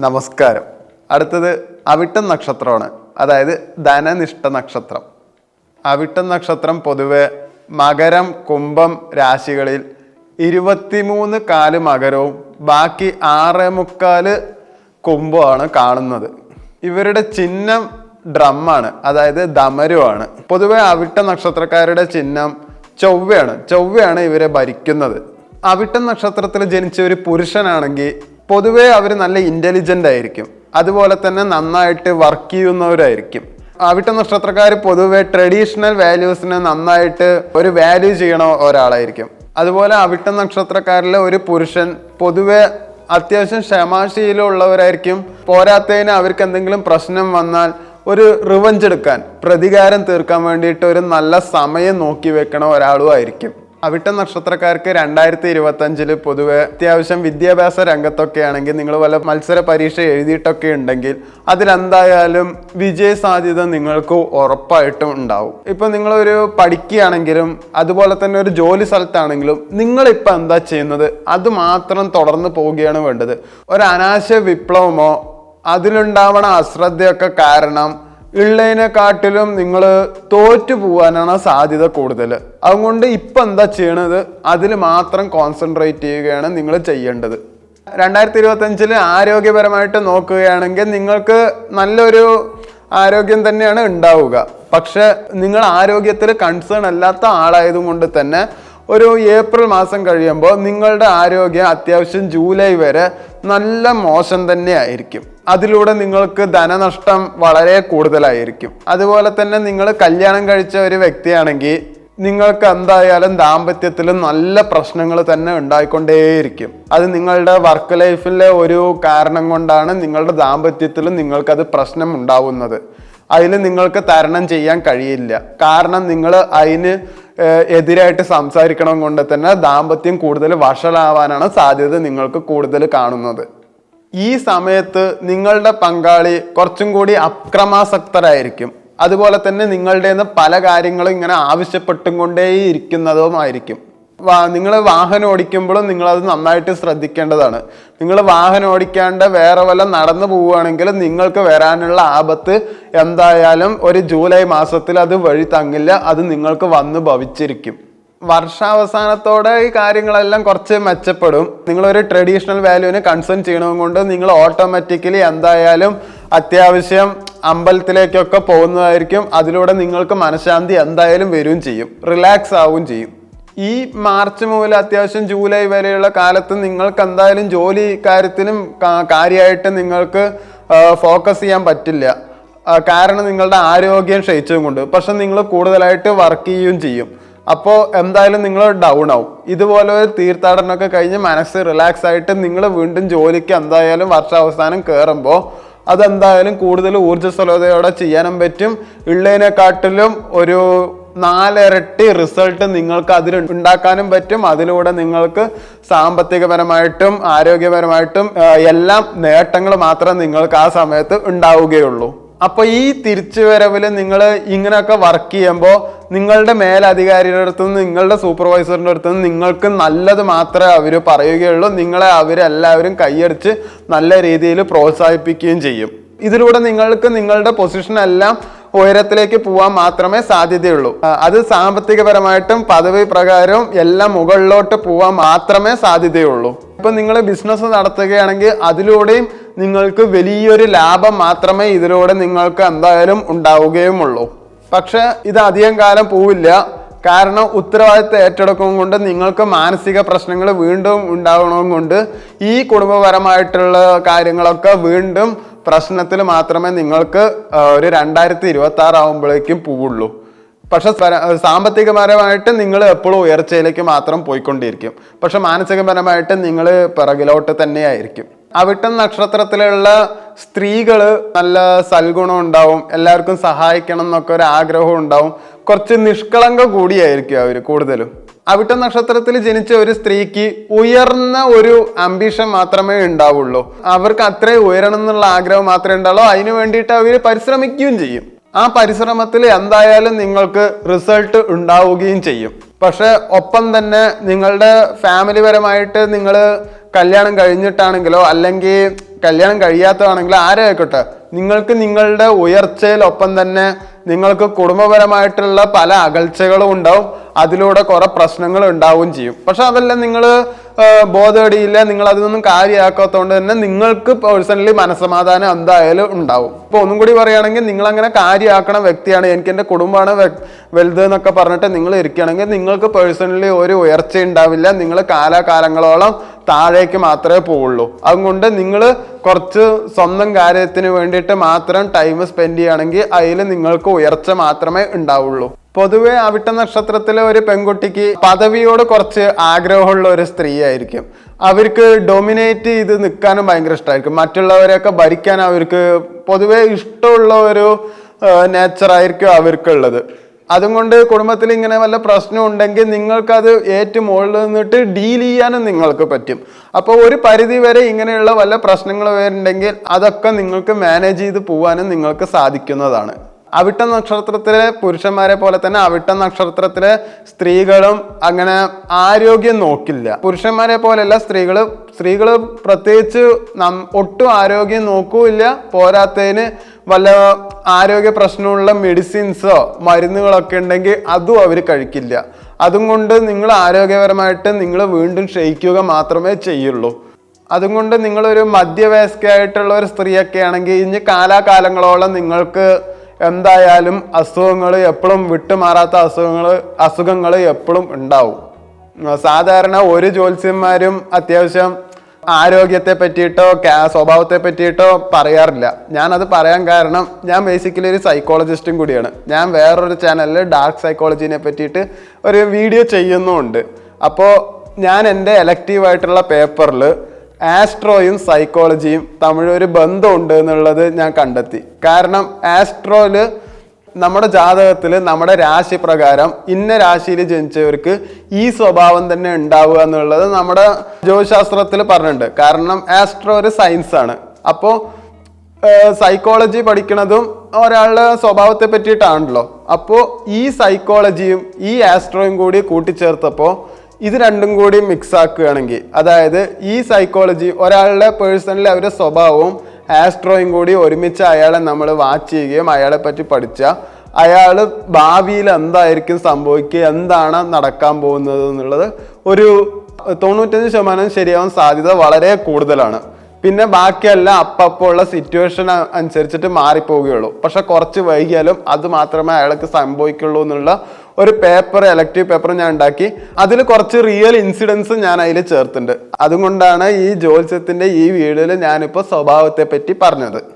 നമസ്കാരം. അടുത്തത് അവിട്ടം നക്ഷത്രമാണ്. അതായത് ധനനിഷ്ഠ നക്ഷത്രം. അവിട്ടം നക്ഷത്രം പൊതുവെ മകരം കുംഭം രാശികളിൽ ഇരുപത്തിമൂന്ന് കാൽ മകരവും ബാക്കി ആറേ മുക്കാൽ കുംഭമാണ് കാണുന്നത്. ഇവരുടെ ചിഹ്നം ഡ്രമ്മാണ് അതായത് ദമരുവാണ്. പൊതുവെ അവിട്ട നക്ഷത്രക്കാരുടെ ചിഹ്നം ചൊവ്വയാണ്. ചൊവ്വയാണ് ഇവരെ ഭരിക്കുന്നത്. അവിട്ടം നക്ഷത്രത്തിൽ ജനിച്ച ഒരു പുരുഷനാണെങ്കിൽ പൊതുവേ അവർ നല്ല ഇന്റലിജന്റ് ആയിരിക്കും. അതുപോലെ തന്നെ നന്നായിട്ട് വർക്ക് ചെയ്യുന്നവരായിരിക്കും. അവിട്ട നക്ഷത്രക്കാർ പൊതുവെ ട്രഡീഷണൽ വാല്യൂസിനെ നന്നായിട്ട് ഒരു വാല്യൂ ചെയ്യണ ഒരാളായിരിക്കും. അതുപോലെ അവിട്ട നക്ഷത്രക്കാരിലെ ഒരു പുരുഷൻ പൊതുവെ അത്യാവശ്യം ക്ഷമാശീലമുള്ളവരായിരിക്കും. പോരാത്തതിന് അവർക്ക് എന്തെങ്കിലും പ്രശ്നം വന്നാൽ ഒരു റിവഞ്ച് എടുക്കാൻ പ്രതികാരം തീർക്കാൻ വേണ്ടിയിട്ട് ഒരു നല്ല സമയം നോക്കി വെക്കണ ഒരാളും ആയിരിക്കും. അവിട്ട നക്ഷത്രക്കാർക്ക് രണ്ടായിരത്തി ഇരുപത്തി അഞ്ചിൽ പൊതുവെ അത്യാവശ്യം വിദ്യാഭ്യാസ രംഗത്തൊക്കെ ആണെങ്കിൽ നിങ്ങൾ വല്ല മത്സര പരീക്ഷ എഴുതിയിട്ടൊക്കെ ഉണ്ടെങ്കിൽ അതിലെന്തായാലും വിജയ സാധ്യത നിങ്ങൾക്ക് ഉറപ്പായിട്ടും ഉണ്ടാവും. ഇപ്പൊ നിങ്ങളൊരു പഠിക്കുകയാണെങ്കിലും അതുപോലെ തന്നെ ഒരു ജോലി സ്ഥലത്താണെങ്കിലും നിങ്ങൾ ഇപ്പൊ എന്താ ചെയ്യുന്നത്? അത് മാത്രം തുടർന്ന് പോവുകയാണ് വേണ്ടത്. ഒരു അനാശയ വിപ്ലവമോ അതിലുണ്ടാവണ അശ്രദ്ധയൊക്കെ കാരണം ഉള്ളതിനെക്കാട്ടിലും നിങ്ങൾ തോറ്റു പോകാനാണ് സാധ്യത കൂടുതൽ അതുകൊണ്ട് ഇപ്പം എന്താ ചെയ്യണത്? അതിൽ മാത്രം കോൺസെൻട്രേറ്റ് ചെയ്യുകയാണ് നിങ്ങൾ ചെയ്യേണ്ടത്. രണ്ടായിരത്തി ഇരുപത്തഞ്ചിൽ ആരോഗ്യപരമായിട്ട് നോക്കുകയാണെങ്കിൽ നിങ്ങൾക്ക് നല്ലൊരു ആരോഗ്യം തന്നെയാണ് ഉണ്ടാവുക. പക്ഷെ നിങ്ങൾ ആരോഗ്യത്തിൽ കൺസേൺ അല്ലാത്ത ആളായതുകൊണ്ട് തന്നെ ഒരു ഏപ്രിൽ മാസം കഴിയുമ്പോൾ നിങ്ങളുടെ ആരോഗ്യം അത്യാവശ്യം ജൂലൈ വരെ നല്ല മോശം തന്നെ ആയിരിക്കും. അതിലൂടെ നിങ്ങൾക്ക് ധനനഷ്ടം വളരെ കൂടുതലായിരിക്കും. അതുപോലെ തന്നെ നിങ്ങൾ കല്യാണം കഴിച്ച ഒരു വ്യക്തിയാണെങ്കിൽ നിങ്ങൾക്ക് എന്തായാലും ദാമ്പത്യത്തിൽ നല്ല പ്രശ്നങ്ങൾ തന്നെ ഉണ്ടായിക്കൊണ്ടേയിരിക്കും. അത് നിങ്ങളുടെ വർക്ക് ലൈഫിലെ ഒരു കാരണം കൊണ്ടാണ് നിങ്ങളുടെ ദാമ്പത്യത്തിൽ നിങ്ങൾക്കത് പ്രശ്നം ഉണ്ടാവുന്നത്. അതിൽ നിങ്ങൾക്ക് തരണം ചെയ്യാൻ കഴിയില്ല. കാരണം നിങ്ങൾ അതിന് എതിരായിട്ട് സംസാരിക്കണം കൊണ്ട് തന്നെ ദാമ്പത്യം കൂടുതൽ വഷളാവാനാണ് സാധ്യത നിങ്ങൾക്ക് കൂടുതൽ കാണുന്നത്. ഈ സമയത്ത് നിങ്ങളുടെ പങ്കാളി കുറച്ചും കൂടി അക്രമാസക്തരായിരിക്കും. അതുപോലെ തന്നെ നിങ്ങളുടെ പല കാര്യങ്ങളും ഇങ്ങനെ ആവശ്യപ്പെട്ടും കൊണ്ടേ ഇരിക്കുന്നതുമായിരിക്കും വാ നിങ്ങൾ വാഹനം ഓടിക്കുമ്പോഴും നിങ്ങളത് നന്നായിട്ട് ശ്രദ്ധിക്കേണ്ടതാണ്. നിങ്ങൾ വാഹനം ഓടിക്കാണ്ട് വേറെ വല്ല നടന്നു പോവുകയാണെങ്കിൽ നിങ്ങൾക്ക് വരാനുള്ള ആപത്ത് എന്തായാലും ഒരു ജൂലൈ മാസത്തിൽ അത് വഴി തങ്ങില്ല അത് നിങ്ങൾക്ക് വന്ന് ഭവിച്ചിരിക്കും. വർഷാവസാനത്തോടെ ഈ കാര്യങ്ങളെല്ലാം കുറച്ച് മെച്ചപ്പെടും. നിങ്ങളൊരു ട്രഡീഷണൽ വാല്യൂവിന് കൺസേൺ ചെയ്യണത് കൊണ്ട് നിങ്ങൾ ഓട്ടോമാറ്റിക്കലി എന്തായാലും അത്യാവശ്യം അമ്പലത്തിലേക്കൊക്കെ പോകുന്നതായിരിക്കും. അതിലൂടെ നിങ്ങൾക്ക് മനഃശാന്തി എന്തായാലും വരികയും ചെയ്യും. റിലാക്സ് ആവുകയും ചെയ്യും. ഈ മാർച്ച് മുതൽ അത്യാവശ്യം ജൂലൈ വരെയുള്ള കാലത്ത് നിങ്ങൾക്ക് എന്തായാലും ജോലി കാര്യത്തിനും കാര്യമായിട്ട് നിങ്ങൾക്ക് ഫോക്കസ് ചെയ്യാൻ പറ്റില്ല. കാരണം നിങ്ങളുടെ ആരോഗ്യം ക്ഷയിച്ചതും കൊണ്ട്. പക്ഷെ നിങ്ങൾ കൂടുതലായിട്ട് വർക്ക് ചെയ്യുകയും ചെയ്യും. അപ്പോൾ എന്തായാലും നിങ്ങൾ ഡൗൺ ആവും. ഇതുപോലെ ഒരു തീർത്ഥാടനമൊക്കെ കഴിഞ്ഞ് മനസ്സ് റിലാക്സ് ആയിട്ട് നിങ്ങൾ വീണ്ടും ജോലിക്ക് എന്തായാലും വർഷാവസാനം കയറുമ്പോൾ അതെന്തായാലും കൂടുതൽ ഊർജസ്വലതയോടെ ചെയ്യാനും പറ്റും. ഉള്ളതിനെക്കാട്ടിലും ഒരു നാലിരട്ടി റിസൾട്ട് നിങ്ങൾക്ക് അതിൽ ഉണ്ടാക്കാനും പറ്റും. അതിലൂടെ നിങ്ങൾക്ക് സാമ്പത്തികപരമായിട്ടും ആരോഗ്യപരമായിട്ടും എല്ലാം നേട്ടങ്ങൾ മാത്രം നിങ്ങൾക്ക് ആ സമയത്ത് ഉണ്ടാവുകയുള്ളൂ. അപ്പൊ ഈ തിരിച്ചുവരവിൽ നിങ്ങൾ ഇങ്ങനെയൊക്കെ വർക്ക് ചെയ്യുമ്പോൾ നിങ്ങളുടെ മേലധികാരിയുടെ അടുത്ത് നിന്ന് നിങ്ങളുടെ സൂപ്പർവൈസറിന്റെ അടുത്ത് നിന്ന് നിങ്ങൾക്ക് നല്ലത് മാത്രമേ അവർ പറയുകയുള്ളൂ. നിങ്ങളെ അവരെല്ലാവരും കൈയടിച്ച് നല്ല രീതിയിൽ പ്രോത്സാഹിപ്പിക്കുകയും ചെയ്യും. ഇതിലൂടെ നിങ്ങൾക്ക് നിങ്ങളുടെ പൊസിഷൻ എല്ലാം ഉയരത്തിലേക്ക് പോകാൻ മാത്രമേ സാധ്യതയുള്ളൂ. അത് സാമ്പത്തികപരമായിട്ടും പദവി പ്രകാരവും എല്ലാം മുകളിലോട്ട് പോകാൻ മാത്രമേ സാധ്യതയുള്ളൂ. ഇപ്പൊ നിങ്ങൾ ബിസിനസ് നടത്തുകയാണെങ്കിൽ അതിലൂടെയും നിങ്ങൾക്ക് വലിയൊരു ലാഭം മാത്രമേ ഇതിലൂടെ നിങ്ങൾക്ക് എന്തായാലും ഉണ്ടാവുകയുമുള്ളൂ. പക്ഷെ ഇത് അധികം കാലം പോവില്ല. കാരണം ഉത്തരവാദിത്തം ഏറ്റെടുക്കും കൊണ്ട് നിങ്ങൾക്ക് മാനസിക പ്രശ്നങ്ങൾ വീണ്ടും ഉണ്ടാകണം കൊണ്ട് ഈ കുടുംബപരമായിട്ടുള്ള കാര്യങ്ങളൊക്കെ വീണ്ടും പ്രശ്നത്തിൽ മാത്രമേ നിങ്ങൾക്ക് ഒരു രണ്ടായിരത്തി ഇരുപത്തി ആറ് പോവുള്ളൂ. പക്ഷെ സാമ്പത്തികപരമായിട്ട് നിങ്ങൾ എപ്പോഴും ഉയർച്ചയിലേക്ക് മാത്രം പോയിക്കൊണ്ടിരിക്കും. പക്ഷെ മാനസികപരമായിട്ട് നിങ്ങൾ പിറകിലോട്ട് തന്നെയായിരിക്കും. അവിട്ടം നക്ഷത്രത്തിലുള്ള സ്ത്രീകൾ നല്ല സൽഗുണം ഉണ്ടാവും എല്ലാവർക്കും സഹായിക്കണം എന്നൊക്കെ ഒരു ആഗ്രഹം ഉണ്ടാവും. കുറച്ച് നിഷ്കളങ്ക കൂടിയായിരിക്കും അവർ കൂടുതലും. അവിട്ട നക്ഷത്രത്തിൽ ജനിച്ച ഒരു സ്ത്രീക്ക് ഉയർന്ന ഒരു അംബിഷൻ മാത്രമേ ഉണ്ടാവുള്ളൂ. അവർക്ക് അത്രയും ഉയരണം എന്നുള്ള ആഗ്രഹം മാത്രമേ ഉണ്ടാവുള്ളൂ. അതിനു വേണ്ടിയിട്ട് അവർ പരിശ്രമിക്കുകയും ചെയ്യും. ആ പരിശ്രമത്തിൽ എന്തായാലും നിങ്ങൾക്ക് റിസൾട്ട് ഉണ്ടാവുകയും ചെയ്യും. പക്ഷെ ഒപ്പം തന്നെ നിങ്ങളുടെ ഫാമിലി പരമായിട്ട് നിങ്ങൾ കല്യാണം കഴിഞ്ഞിട്ടാണെങ്കിലോ അല്ലെങ്കിൽ കല്യാണം കഴിയാത്തതാണെങ്കിലോ ആരായിക്കോട്ടെ നിങ്ങൾക്ക് നിങ്ങളുടെ ഉയർച്ചയിലൊപ്പം തന്നെ നിങ്ങൾക്ക് കുടുംബപരമായിട്ടുള്ള പല അകൽച്ചകളും ഉണ്ടാവും അതിലൂടെ കുറെ പ്രശ്നങ്ങൾ ഉണ്ടാവുകയും ചെയ്യും. പക്ഷെ അതെല്ലാം നിങ്ങൾ ബോധമടിയില്ല നിങ്ങൾ അതിനൊന്നും കാര്യമാക്കാത്തതുകൊണ്ട് തന്നെ നിങ്ങൾക്ക് പേഴ്സണലി മനസ്സമാധാനം എന്തായാലും ഉണ്ടാവും. ഇപ്പൊ ഒന്നും കൂടി പറയുകയാണെങ്കിൽ നിങ്ങൾ അങ്ങനെ കാര്യമാക്കണ വ്യക്തിയാണ് എനിക്ക് എന്റെ കുടുംബമാണ് വലുത് എന്നൊക്കെ പറഞ്ഞിട്ട് നിങ്ങൾ ഇരിക്കുകയാണെങ്കിൽ നിങ്ങൾക്ക് പേഴ്സണലി ഒരു ഉയർച്ച ഉണ്ടാവില്ല. നിങ്ങൾ കാലാകാലങ്ങളോളം താഴേക്ക് മാത്രമേ പോവുള്ളൂ. അതുകൊണ്ട് നിങ്ങൾ കുറച്ച് സ്വന്തം കാര്യത്തിന് വേണ്ടിയിട്ട് മാത്രം ടൈം സ്പെൻഡ് ചെയ്യുകയാണെങ്കിൽ അതിൽ നിങ്ങൾക്ക് ഉയർച്ച മാത്രമേ ഉണ്ടാവുള്ളൂ. പൊതുവെ അവിട്ട നക്ഷത്രത്തിലെ ഒരു പെൺകുട്ടിക്ക് പദവിയോട് കുറച്ച് ആഗ്രഹമുള്ള ഒരു സ്ത്രീ ആയിരിക്കും. അവർക്ക് ഡൊമിനേറ്റ് ചെയ്ത് നിൽക്കാനും ഭയങ്കര ഇഷ്ടമായിരിക്കും മറ്റുള്ളവരെയൊക്കെ ഭരിക്കാൻ അവർക്ക് പൊതുവെ ഇഷ്ടമുള്ള ഒരു നേച്ചർ ആയിരിക്കും അവർക്കുള്ളത്. അതും കൊണ്ട് കുടുംബത്തിൽ ഇങ്ങനെ വല്ല പ്രശ്നം ഉണ്ടെങ്കിൽ നിങ്ങൾക്കത് ഏറ്റവും മുകളിൽ നിന്നിട്ട് ഡീൽ ചെയ്യാനും നിങ്ങൾക്ക് പറ്റും. അപ്പോൾ ഒരു പരിധി വരെ ഇങ്ങനെയുള്ള വല്ല പ്രശ്നങ്ങൾ വരുന്നുണ്ടെങ്കിൽ അതൊക്കെ നിങ്ങൾക്ക് മാനേജ് ചെയ്ത് പോകാനും നിങ്ങൾക്ക് സാധിക്കുന്നതാണ്. അവിട്ട നക്ഷത്രത്തിലെ പുരുഷന്മാരെ പോലെ തന്നെ അവിട്ട നക്ഷത്രത്തിലെ സ്ത്രീകളും അങ്ങനെ ആരോഗ്യം നോക്കില്ല. പുരുഷന്മാരെ പോലെയല്ല സ്ത്രീകൾ സ്ത്രീകൾ പ്രത്യേകിച്ച് നം ഒട്ടും ആരോഗ്യം നോക്കൂല്ല. പോരാത്തതിന് വല്ല ആരോഗ്യ പ്രശ്നമുള്ള മെഡിസിൻസോ മരുന്നുകളൊക്കെ ഉണ്ടെങ്കിൽ അതും അവർ കഴിക്കില്ല. അതും കൊണ്ട് നിങ്ങൾ ആരോഗ്യപരമായിട്ട് നിങ്ങൾ വീണ്ടും ക്ഷയിക്കുക മാത്രമേ ചെയ്യുള്ളൂ. അതുകൊണ്ട് നിങ്ങളൊരു മധ്യവയസ്കയായിട്ടുള്ള ഒരു സ്ത്രീയൊക്കെ ആണെങ്കിൽ ഇനി കാലാകാലങ്ങളോളം നിങ്ങൾക്ക് എന്തായാലും അസുഖങ്ങൾ എപ്പോഴും വിട്ടുമാറാത്ത അസുഖങ്ങൾ അസുഖങ്ങൾ എപ്പോഴും ഉണ്ടാവും. സാധാരണ ഒരു ജ്യോത്സ്യന്മാരും അത്യാവശ്യം ആരോഗ്യത്തെ പറ്റിയിട്ടോ സ്വഭാവത്തെ പറ്റിയിട്ടോ പറയാറില്ല. ഞാനത് പറയാൻ കാരണം ഞാൻ ബേസിക്കലി ഒരു സൈക്കോളജിസ്റ്റും കൂടിയാണ്. ഞാൻ വേറൊരു ചാനലിൽ ഡാർക്ക് സൈക്കോളജിനെ പറ്റിയിട്ട് ഒരു വീഡിയോ ചെയ്യുന്നുമുണ്ട്. അപ്പോൾ ഞാൻ എന്റെ എലക്റ്റീവ് ആയിട്ടുള്ള പേപ്പറിൽ ആസ്ട്രോയും സൈക്കോളജിയും തമ്മിൽ ഒരു ബന്ധമുണ്ട് എന്നുള്ളത് ഞാൻ കണ്ടെത്തി. കാരണം ആസ്ട്രോയിൽ നമ്മുടെ ജാതകത്തിൽ നമ്മുടെ രാശി പ്രകാരം ഇന്ന രാശിയിൽ ജനിച്ചവർക്ക് ഈ സ്വഭാവം തന്നെ ഉണ്ടാവുക എന്നുള്ളത് നമ്മുടെ ജ്യോതിശാസ്ത്രത്തിൽ പറഞ്ഞിട്ടുണ്ട്. കാരണം ആസ്ട്രോ ഒരു സയൻസ് ആണ്. അപ്പോൾ സൈക്കോളജി പഠിക്കുന്നതും ഒരാളുടെ സ്വഭാവത്തെ പറ്റിയിട്ടാണല്ലോ. അപ്പോൾ ഈ സൈക്കോളജിയും ഈ ആസ്ട്രോയും കൂടി കൂട്ടിച്ചേർത്തപ്പോൾ ഇത് രണ്ടും കൂടി മിക്സ് ആക്കുകയാണെങ്കിൽ അതായത് ഈ സൈക്കോളജി ഒരാളുടെ പേഴ്സണലി അവരുടെ സ്വഭാവവും ആസ്ട്രോയും കൂടി ഒരുമിച്ച് അയാളെ നമ്മൾ വാച്ച് ചെയ്യുകയും അയാളെ പറ്റി പഠിച്ചാൽ അയാൾ ഭാവിയിൽ എന്തായിരിക്കും സംഭവിക്കുക എന്താണ് നടക്കാൻ പോകുന്നത് എന്നുള്ളത് ഒരു തൊണ്ണൂറ്റഞ്ച് ശതമാനം ശരിയാവാൻ സാധ്യത വളരെ കൂടുതലാണ്. പിന്നെ ബാക്കിയെല്ലാം അപ്പപ്പോൾ ഉള്ള സിറ്റുവേഷൻ അനുസരിച്ചിട്ട് മാറിപ്പോവുകയുള്ളൂ. പക്ഷെ കുറച്ച് വൈകിയാലും അത് മാത്രമേ അയാൾക്ക് സംഭവിക്കുള്ളൂ എന്നുള്ള ഒരു പേപ്പർ എലക്റ്റീവ് പേപ്പർ ഞാൻ ഉണ്ടാക്കി. അതിൽ കുറച്ച് റിയൽ ഇൻസിഡൻസ് ഞാൻ അതിൽ ചേർത്തിട്ടുണ്ട്. അതുകൊണ്ടാണ് ഈ ജോത്സ്യത്തിന്റെ ഈ വീഡിയോയിൽ ഞാനിപ്പോൾ സ്വഭാവത്തെ പറ്റി പറഞ്ഞത്.